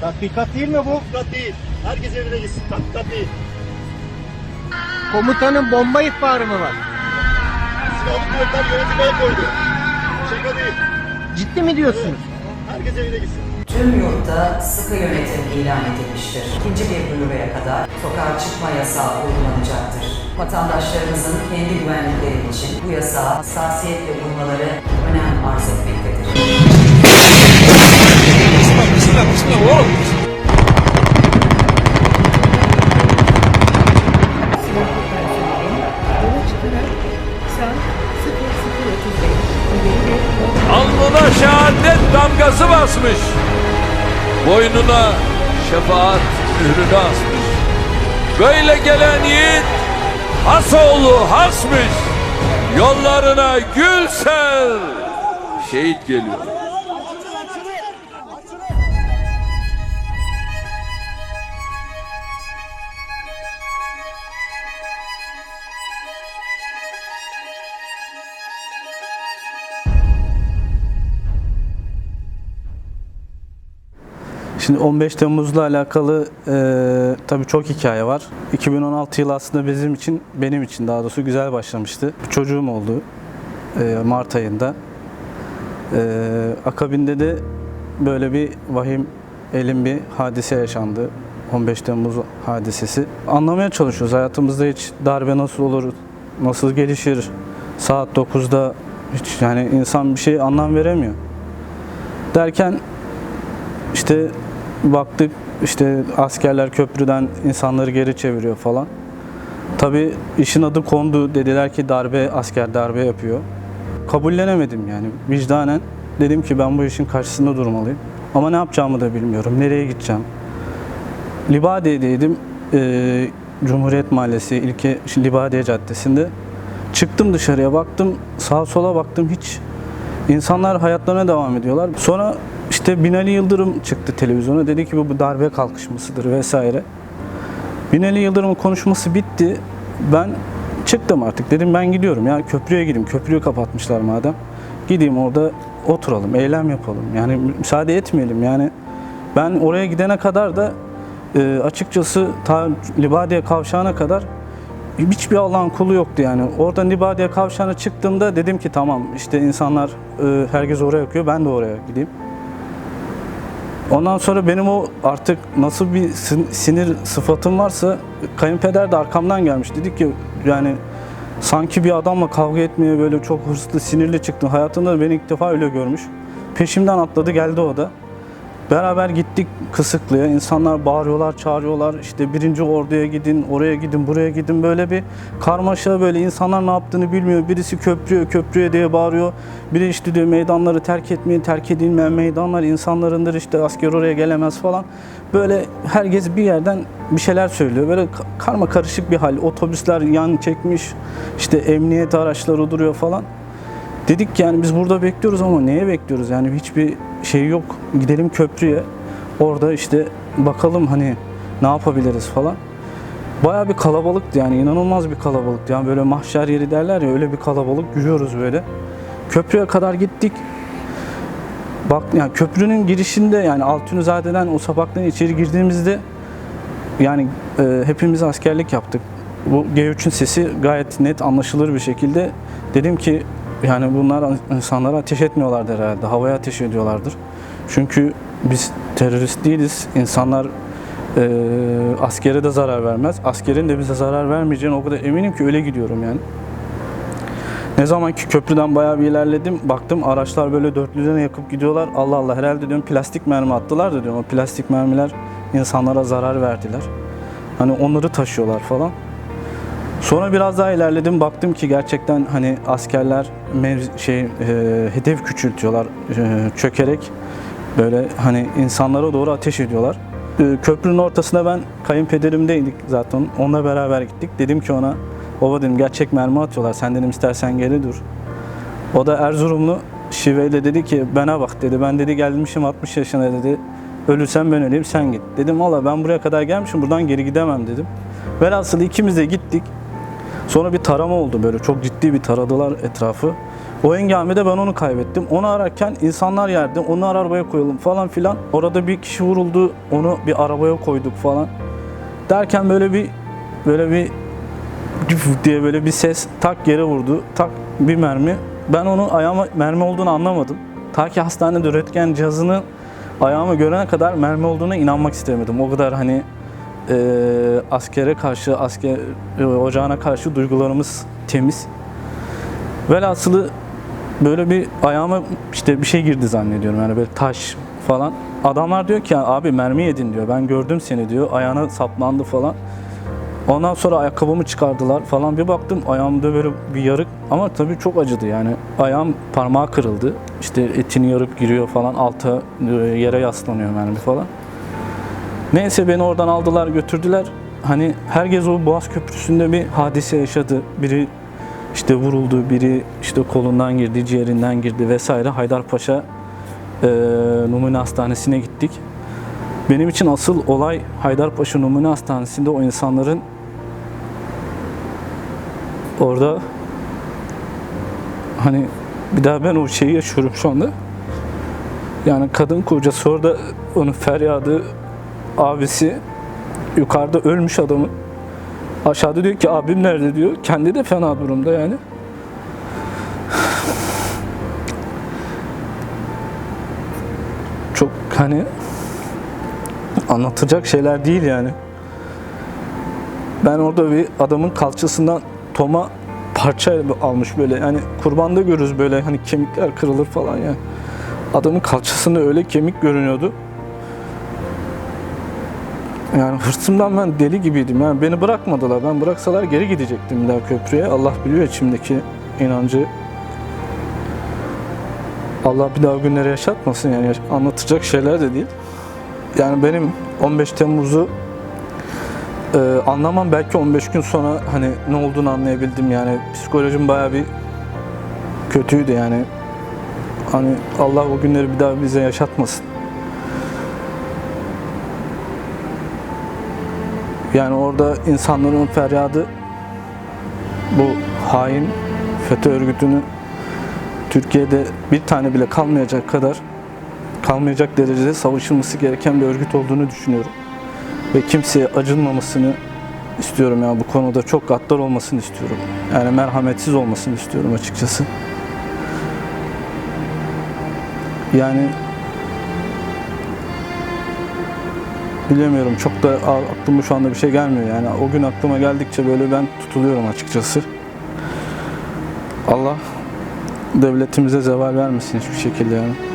Tatbikat değil mi bu? Tatbikat değil. Herkes evine gitsin. Tatbikat değil. Komutanın bomba ihbarı mı var? Silahlı kuvvetler yönetime koydu. Şaka değil. Ciddi mi diyorsunuz? Herkes evine gitsin. Tüm yurtta sıkı yönetim ilan edilmiştir. İkinci bir duyuruya kadar sokağa çıkma yasağı uygulanacaktır. Vatandaşlarımızın kendi güvenlikleri için bu yasağa hassasiyetle uymaları önem arz etmektedir. Basmış. Boynuna şefaat mührünü asmış. Böyle gelen yiğit has oğlu hasmış. Yollarına gül ser. Şehit geliyor. Şimdi 15 Temmuz'la alakalı e, tabii çok hikaye var. 2016 yılı aslında bizim için, benim için daha doğrusu güzel başlamıştı. Çocuğum oldu e, Mart ayında. E, akabinde de böyle bir vahim, elim bir hadise yaşandı. 15 Temmuz hadisesi. Anlamaya çalışıyoruz hayatımızda hiç darbe nasıl olur, nasıl gelişir, saat 9'da hiç yani insan bir şey anlam veremiyor. Derken işte baktık işte askerler köprüden insanları geri çeviriyor falan. Tabii işin adı kondu dediler ki darbe asker darbe yapıyor. Kabullenemedim yani vicdanen dedim ki ben bu işin karşısında durmalıyım. Ama ne yapacağımı da bilmiyorum. Nereye gideceğim? Libadiye'deydim. Ee, Cumhuriyet Mahallesi ilke Libadiye Caddesi'nde. Çıktım dışarıya baktım sağa sola baktım hiç İnsanlar hayatlarına devam ediyorlar. Sonra işte Binali Yıldırım çıktı televizyona. Dedi ki bu bu darbe kalkışmasıdır vesaire. Binali Yıldırım'ın konuşması bitti. Ben çıktım artık. Dedim ben gidiyorum ya köprüye gideyim. Köprüyü kapatmışlar madem. Gideyim orada oturalım, eylem yapalım. Yani müsaade etmeyelim. Yani ben oraya gidene kadar da e, açıkçası ta Libadiye kavşağına kadar hiçbir Allah'ın kulu yoktu yani. Oradan Libadiye kavşağına çıktığımda dedim ki tamam işte insanlar e, herkes oraya akıyor ben de oraya gideyim. Ondan sonra benim o artık nasıl bir sin- sinir sıfatım varsa kayınpeder de arkamdan gelmiş. Dedi ki yani sanki bir adamla kavga etmeye böyle çok hırslı, sinirli çıktın. Hayatında beni ilk defa öyle görmüş. Peşimden atladı geldi o da. Beraber gittik Kısıklı'ya. İnsanlar bağırıyorlar, çağırıyorlar. İşte birinci orduya gidin, oraya gidin, buraya gidin. Böyle bir karmaşa böyle insanlar ne yaptığını bilmiyor. Birisi köprüye, köprüye diye bağırıyor. Biri işte diyor meydanları terk etmeyin, terk edilmeyen meydanlar insanlarındır işte asker oraya gelemez falan. Böyle herkes bir yerden bir şeyler söylüyor. Böyle ka- karma karışık bir hal. Otobüsler yan çekmiş. İşte emniyet araçları duruyor falan. Dedik ki yani biz burada bekliyoruz ama neye bekliyoruz? Yani hiçbir şey yok. Gidelim köprüye. Orada işte bakalım hani ne yapabiliriz falan. Bayağı bir kalabalıktı yani inanılmaz bir kalabalıktı. Yani böyle mahşer yeri derler ya öyle bir kalabalık yürüyoruz böyle. Köprüye kadar gittik. Bak yani köprünün girişinde yani Altunizade'den o sapaktan içeri girdiğimizde yani e, hepimiz askerlik yaptık. Bu G3'ün sesi gayet net anlaşılır bir şekilde dedim ki yani bunlar insanlara ateş etmiyorlardır herhalde. Havaya ateş ediyorlardır. Çünkü biz terörist değiliz. İnsanlar e, askere de zarar vermez. Askerin de bize zarar vermeyeceğine o kadar eminim ki öyle gidiyorum yani. Ne zaman ki köprüden bayağı bir ilerledim, baktım araçlar böyle dörtlüden yakıp gidiyorlar. Allah Allah herhalde diyorum plastik mermi attılar da diyorum o plastik mermiler insanlara zarar verdiler. Hani onları taşıyorlar falan. Sonra biraz daha ilerledim baktım ki gerçekten hani askerler şey e, hedef küçültüyorlar e, çökerek böyle hani insanlara doğru ateş ediyorlar. E, köprünün ortasında ben kayınpederimdeydik zaten onunla beraber gittik. Dedim ki ona baba dedim gerçek mermi atıyorlar sen dedim istersen geri dur. O da Erzurumlu şiveyle dedi ki bana bak dedi ben dedi gelmişim 60 yaşına dedi ölürsem ben öleyim sen git. Dedim valla ben buraya kadar gelmişim buradan geri gidemem dedim. Velhasıl ikimiz de gittik. Sonra bir tarama oldu böyle çok ciddi bir taradılar etrafı. O engamede ben onu kaybettim. Onu ararken insanlar yerde, onu arabaya koyalım falan filan. Orada bir kişi vuruldu, onu bir arabaya koyduk falan. Derken böyle bir böyle bir diye böyle bir ses tak yere vurdu. Tak bir mermi. Ben onu ayağıma mermi olduğunu anlamadım. Ta ki hastanede üretken cihazını ayağıma görene kadar mermi olduğuna inanmak istemedim. O kadar hani e, askere karşı, asker e, ocağına karşı duygularımız temiz. Velhasılı böyle bir ayağıma işte bir şey girdi zannediyorum yani böyle taş falan. Adamlar diyor ki abi mermi yedin diyor. Ben gördüm seni diyor. Ayağına saplandı falan. Ondan sonra ayakkabımı çıkardılar falan. Bir baktım ayağımda böyle bir yarık ama tabii çok acıdı yani. Ayağım parmağı kırıldı. İşte etini yarıp giriyor falan. Alta e, yere yaslanıyor mermi falan. Neyse beni oradan aldılar götürdüler. Hani herkes o Boğaz Köprüsü'nde bir hadise yaşadı. Biri işte vuruldu, biri işte kolundan girdi, ciğerinden girdi vesaire. Haydarpaşa e, Numune Hastanesi'ne gittik. Benim için asıl olay Haydarpaşa Numune Hastanesi'nde o insanların orada hani bir daha ben o şeyi yaşıyorum şu anda. Yani kadın kocası orada onun feryadı abisi yukarıda ölmüş adamı aşağıda diyor ki abim nerede diyor. Kendi de fena durumda yani. Çok hani anlatacak şeyler değil yani. Ben orada bir adamın kalçasından toma parça almış böyle. Yani kurbanda görürüz böyle hani kemikler kırılır falan ya. Adamın kalçasında öyle kemik görünüyordu. Yani hırsımdan ben deli gibiydim. Yani beni bırakmadılar. Ben bıraksalar geri gidecektim daha köprüye. Allah biliyor içimdeki inancı. Allah bir daha günleri yaşatmasın yani anlatacak şeyler de değil. Yani benim 15 Temmuz'u e, anlamam belki 15 gün sonra hani ne olduğunu anlayabildim yani psikolojim bayağı bir kötüydü yani. Hani Allah o günleri bir daha bize yaşatmasın. Yani orada insanların feryadı bu hain FETÖ örgütünü Türkiye'de bir tane bile kalmayacak kadar kalmayacak derecede savaşılması gereken bir örgüt olduğunu düşünüyorum. Ve kimseye acınmamasını istiyorum yani bu konuda çok gaddar olmasını istiyorum. Yani merhametsiz olmasını istiyorum açıkçası. Yani bilemiyorum çok da aklıma şu anda bir şey gelmiyor yani o gün aklıma geldikçe böyle ben tutuluyorum açıkçası. Allah devletimize zeval vermesin hiçbir şekilde yani.